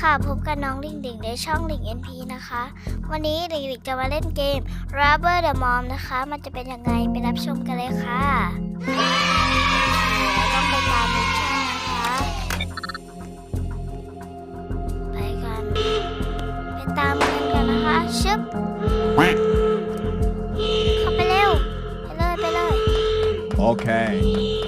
ค่ะพบกับน้องลิงดิงในช่องลิง NP นะคะ วันนี้ลิงดิงจะมาเล่นเกม Rubber the Mom นะคะ มันจะเป็นยังไงไปรับชมกันเลยค่ะต้องไปตามในช่องนะคะ ไปกันไปตามกันกันนะคะชึบเข้าไปเร็ว ไปเลย ไปเลย Okay. มาเ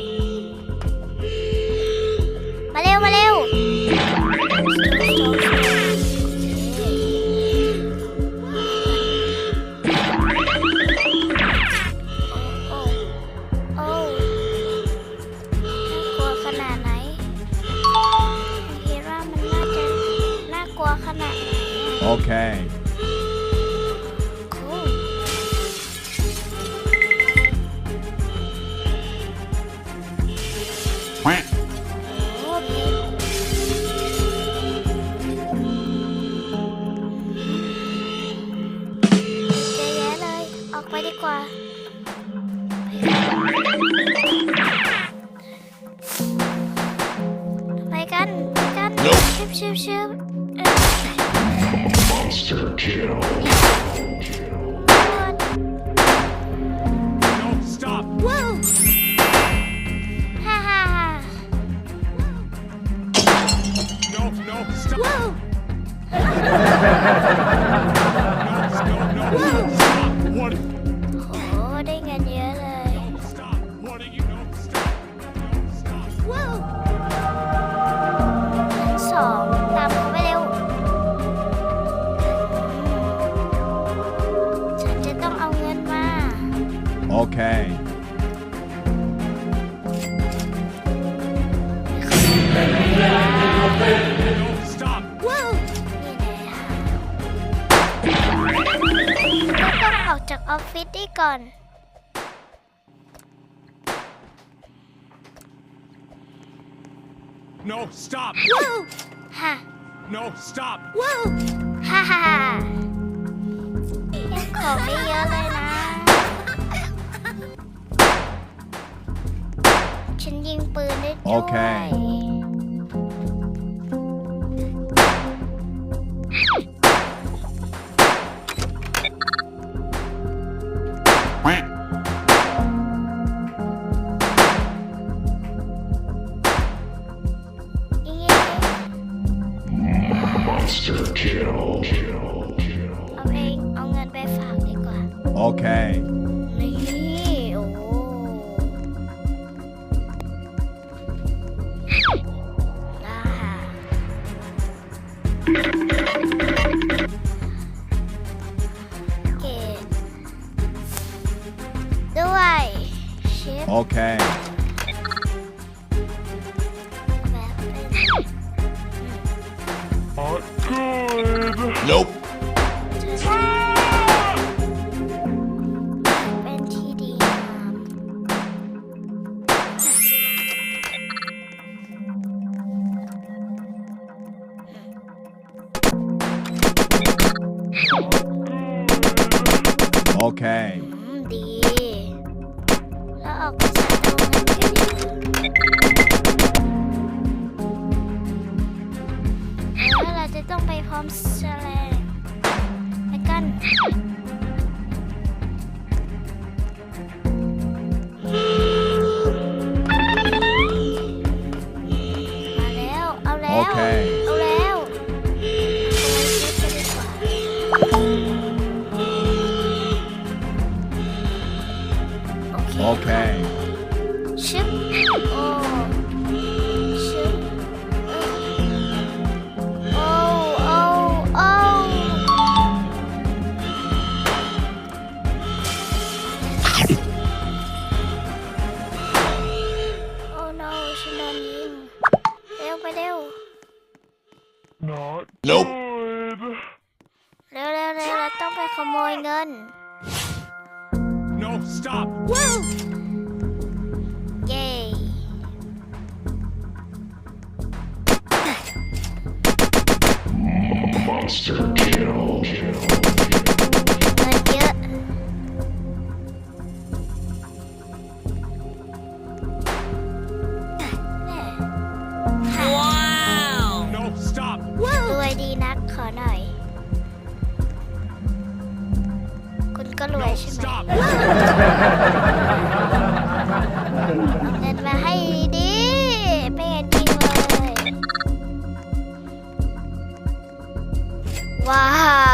ไปกัน ไปกันชิบชิบชิบเอ้ย Monster kill. No, stop. ว้าวฮ่าฮ่าฮ่า No, no, stop. ว้ องตามเขาไปเร็วอืมฉันจะต้องเอาเงินมา Okay. No, stop. ว้าวนี่แหละก็ต้องออกจากออฟฟิศนี่ก่อน No, stop. ว้าวฮ่า No, stop. ว้าวฮ่าฮ่าฮ่ายังของได้เยอะเลยนะ ฉันยิงปืนได้ด้วย โอเค Okay. นี่ โอ้อ่าเกตด้วยชิป Okay. แบบเป็น Not good. Nope. Okay. อืมดี แล้วออกไปจากตรงนั้นกันดีแล้วเราจะต้องไปพร้อมแสลงไปกันมาแล้ว เอาแล้วโอเค เอาแล้ว Okay. Ship. Oh. Ship. Oh, oh, oh. Oh no, she not you. Leo qua leo. Not. Nope. Leo leo leo là tông phải khổ mồi ngân. No, stop. Woo! Monster Kill. ว้าว No, stop. รวยดีนักขอหน่อย คุณก็รวย No, ใช่ไหม 哇哈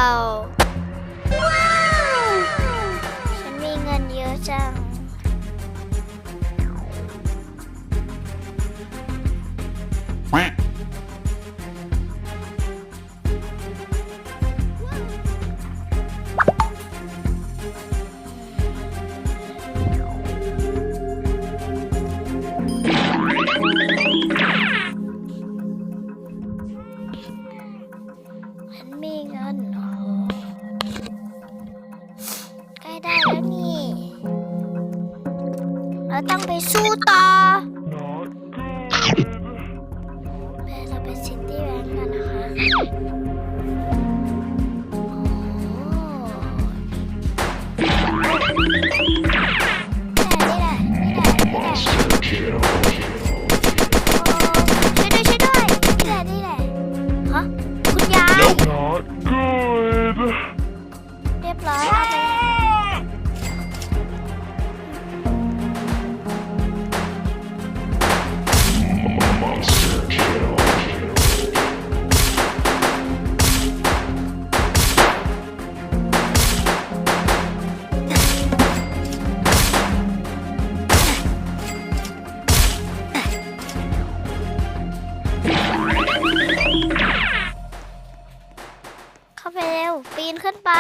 ปีนขึ้นไป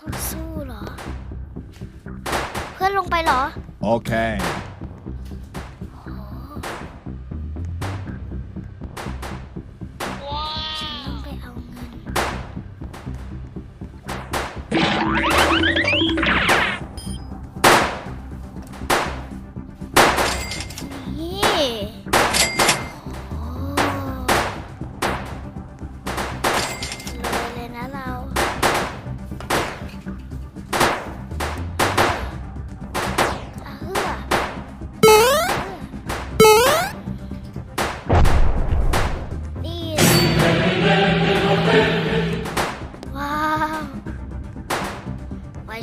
ต้องสู้เหรอ เพื่อนลงไปเหรอ โอเค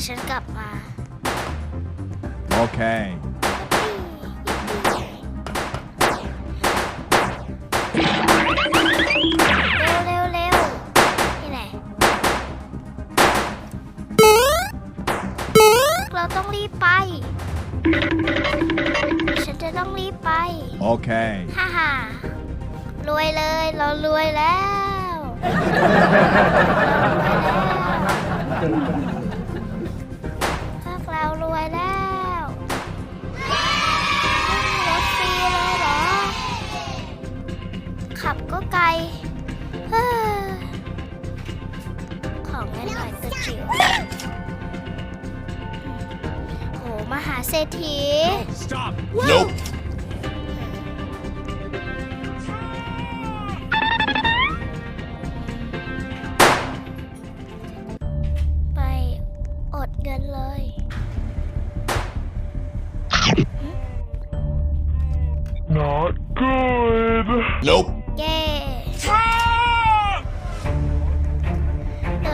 ฉันกลับมา Okay. เร็วเร็วเร็วนี่ไหน เราต้องรีบไป ฉันจะต้องรีบไป Okay. ฮ่าฮ่ารวยเลย เรารวยแล้วพวก เรารวยแล้วรถฟรีเลยเหรอ ขับก็ไกลเฮ้อของเล่นหน่อยตัวจิ๋วโหมหาเศรษฐี Stop. Nope.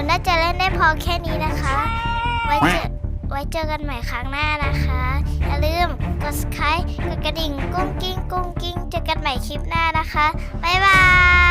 น่าจะเล่นได้พอแค่นี้นะคะ ไว้เจอไว้เจอกันใหม่ครั้งหน้านะคะ อย่าลืมกด subscribe กดกระดิ่งกุ้งกิ้งกุ้งกิ้งเจอกันใหม่คลิปหน้านะคะ บ๊ายบาย